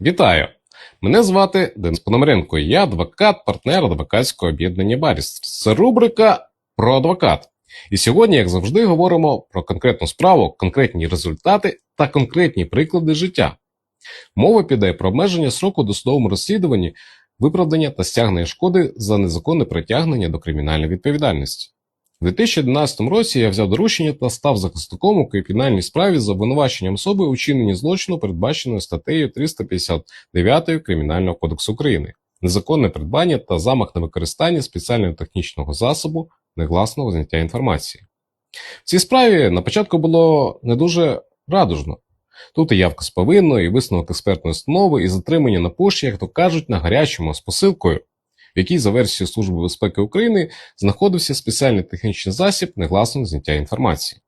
Вітаю! Мене звати Денис Пономаренко. Я адвокат, партнер адвокатського об'єднання Баріст. Це рубрика про адвокат. І сьогодні, як завжди, говоримо про конкретну справу, конкретні результати та конкретні приклади життя. Мова піде про обмеження сроку досудовому розслідуванні, виправдання та стягнення шкоди за незаконне притягнення до кримінальної відповідальності. У 2011 році я взяв доручення та став захисником у кримінальній справі за обвинуваченням особи у чиненні злочину, передбаченої статтею 359 Кримінального кодексу України, незаконне придбання та замах на використання спеціального технічного засобу негласного зняття інформації. В цій справі на початку було не дуже радужно. Тут і явка з повинною, і висновок експертної установи, і затримання на пошті, як то кажуть, на гарячому з посилкою, в якій за версією Служби безпеки України знаходився спеціальний технічний засіб негласного зняття інформації.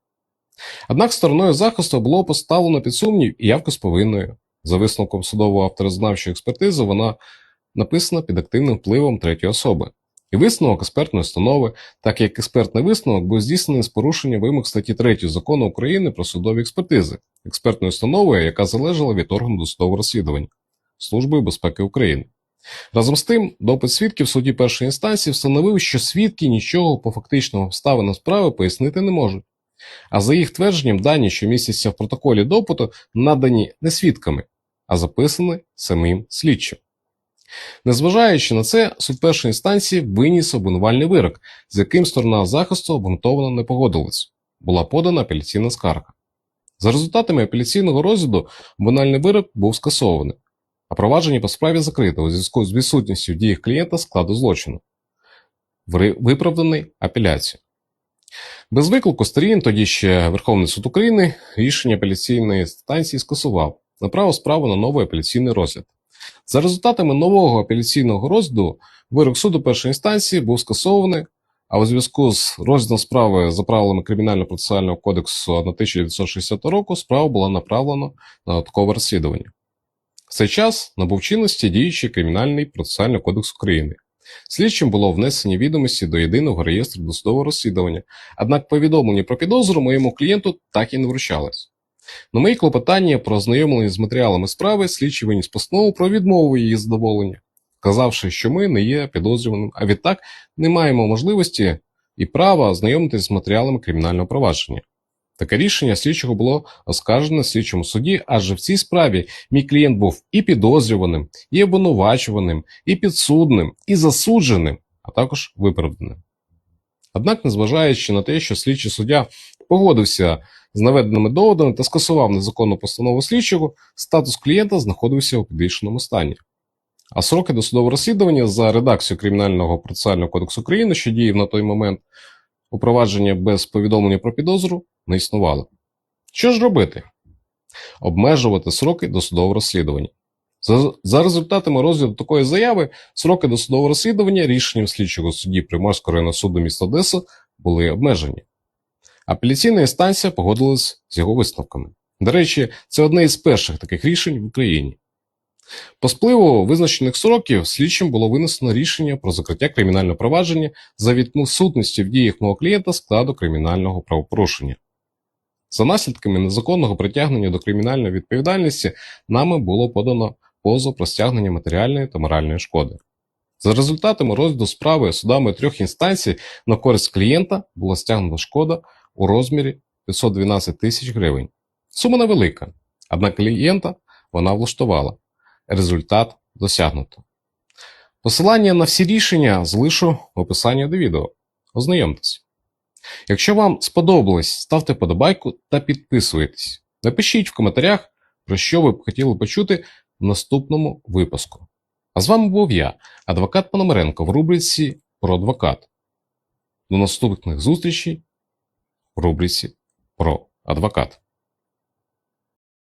Однак стороною захисту було поставлено під сумнів і явку з повинною. За висновком судового авторознавчої експертизи вона написана під активним впливом третьої особи. І висновок експертної установи, так як експертний висновок був здійснений з порушенням вимог статті 3 закону України про судові експертизи, експертної установи, яка залежала від органу досудового розслідування Служби безпеки України. Разом з тим, допит свідків суді першої інстанції встановив, що свідки нічого по фактичним обставинам справи пояснити не можуть. А за їх твердженням, дані, що містяться в протоколі допиту, надані не свідками, а записані самим слідчим. Незважаючи на це, суд першої інстанції виніс обвинувальний вирок, з яким сторона захисту обґрунтовано не погодилась. Була подана апеляційна скарга. За результатами апеляційного розгляду обвинувальний вирок був скасований, а провадження по справі закрито у зв'язку з відсутністю діях клієнта складу злочину, виправданий апеляцією. Без виклику сторін тоді ще Верховний суд України рішення апеляційної станції скасував, направив справу на новий апеляційний розгляд. За результатами нового апеляційного розгляду вирок суду першої інстанції був скасований, а у зв'язку з розглядом справи за правилами Кримінально-процесуального кодексу 1960 року справа була направлена на додаткове розслідування. В цей час набув чинності діючий Кримінальний процесуальний кодекс України. Слідчим було внесені відомості до єдиного реєстру досудового розслідування, однак повідомлення про підозру моєму клієнту так і не вручалось. На мої клопотання про ознайомлення з матеріалами справи слідчий виніс постанову про відмову її задоволення, вказавши, що ми не є підозрюваним, а відтак не маємо можливості і права ознайомитися з матеріалами кримінального провадження. Таке рішення слідчого було оскаржено слідчому суді, адже в цій справі мій клієнт був і підозрюваним, і обвинувачуваним, і підсудним, і засудженим, а також виправданим. Однак, незважаючи на те, що слідчий суддя погодився з наведеними доводами та скасував незаконну постанову слідчого, статус клієнта знаходився у підвищеному стані. А сроки досудового розслідування за редакцією Кримінального процесуального кодексу України, що діяв на той момент, упровадження без повідомлення про підозру не існувало. Що ж робити? Обмежувати сроки досудового розслідування. За, за результатами розгляду такої заяви, сроки досудового розслідування рішенням слідчого судді Приморського районного суду міста Одеса були обмежені. Апеляційна інстанція погодилась з його висновками. До речі, це одне із перших таких рішень в Україні. По спливу визначених сроків слідчим було винесено рішення про закриття кримінального провадження за відсутності в діях мого клієнта складу кримінального правопорушення. За наслідками незаконного притягнення до кримінальної відповідальності нами було подано позов про стягнення матеріальної та моральної шкоди. За результатами розгляду справи судами трьох інстанцій на користь клієнта була стягнута шкода у розмірі 512 тисяч гривень. Сума невелика, однак клієнта вона влаштувала. Результат досягнуто. Посилання на всі рішення залишу в описанні до відео. Ознайомтесь. Якщо вам сподобалось, ставте подобайку та підписуйтесь. Напишіть в коментарях, про що ви б хотіли почути в наступному випуску. А з вами був я, адвокат Пономаренко в рубриці про адвокат. До наступних зустрічей в рубриці про адвокат.